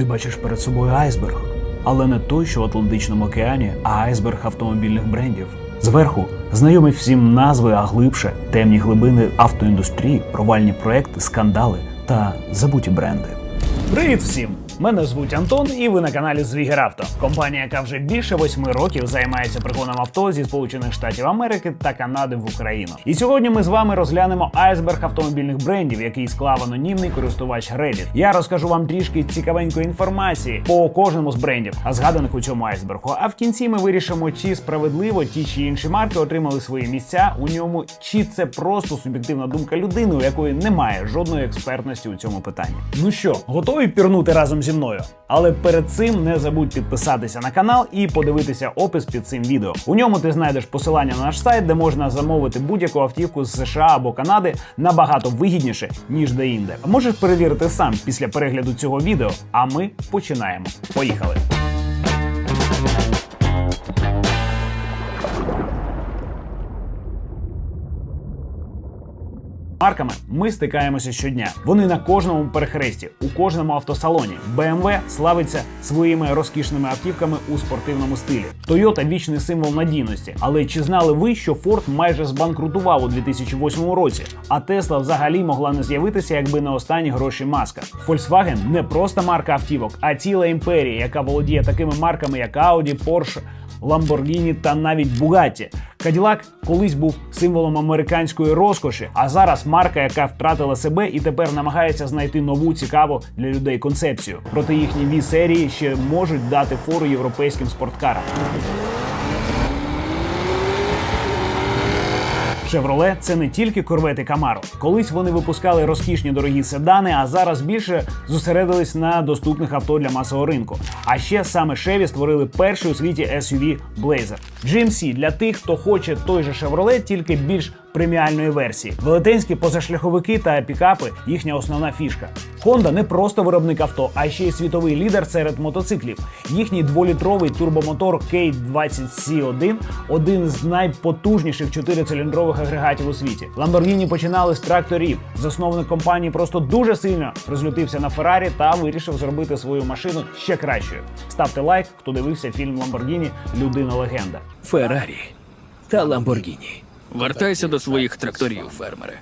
Ти бачиш перед собою айсберг, але не той, що в Атлантичному океані, а айсберг автомобільних брендів. Зверху знайомі всім назви, а глибше темні глибини автоіндустрії, провальні проекти, скандали та забуті бренди. Привіт всім! Мене звуть Антон, і ви на каналі Звігеравто. Компанія, яка вже більше восьми років займається пригоном авто зі Сполучених Штатів Америки та Канади в Україну. І сьогодні ми з вами розглянемо айсберг автомобільних брендів, який склав анонімний користувач Reddit. Я розкажу вам трішки цікавенької інформації по кожному з брендів, а згаданих у цьому айсбергу. А в кінці ми вирішимо, чи справедливо ті чи інші марки отримали свої місця у ньому, чи це просто суб'єктивна думка людини, у якої немає жодної експертності у цьому питанні. Ну що, готові пірнути разом зі мною? Але перед цим не забудь підписатися на канал і подивитися опис під цим відео. У ньому ти знайдеш посилання на наш сайт, де можна замовити будь-яку автівку з США або Канади набагато вигідніше ніж де-інде. Можеш перевірити сам після перегляду цього відео. А ми починаємо. Поїхали! Марками ми стикаємося щодня. Вони на кожному перехресті, у кожному автосалоні. BMW славиться своїми розкішними автівками у спортивному стилі. Toyota – вічний символ надійності. Але чи знали ви, що Ford майже збанкрутував у 2008 році? А Tesla взагалі могла не з'явитися, якби не останні гроші маска. Volkswagen не просто марка автівок, а ціла імперія, яка володіє такими марками, як Audi, Porsche, Lamborghini та навіть Bugatti. Cadillac колись був символом американської розкоші, а зараз марка, яка втратила себе і тепер намагається знайти нову цікаву для людей концепцію. Проте їхні ві серії ще можуть дати фору європейським спорткарам. Chevrolet – це не тільки корвети Camaro. Колись вони випускали розкішні дорогі седани, а зараз більше зосередились на доступних авто для масового ринку. А ще саме Chevy створили перший у світі SUV Blazer. GMC для тих, хто хоче той же Chevrolet, тільки більш преміальної версії. Велетенські позашляховики та пікапи їхня основна фішка. Honda не просто виробник авто, а ще й світовий лідер серед мотоциклів. Їхній дволітровий турбомотор K20C1 – один з найпотужніших чотирициліндрових агрегатів у світі. Lamborghini починали з тракторів. Засновник компанії просто дуже сильно розлютився на Феррарі та вирішив зробити свою машину ще кращою. Ставте лайк, хто дивився фільм Lamborghini Людина легенда. Феррарі та Ламборгіні. Вертайся до своїх тракторів, фермери.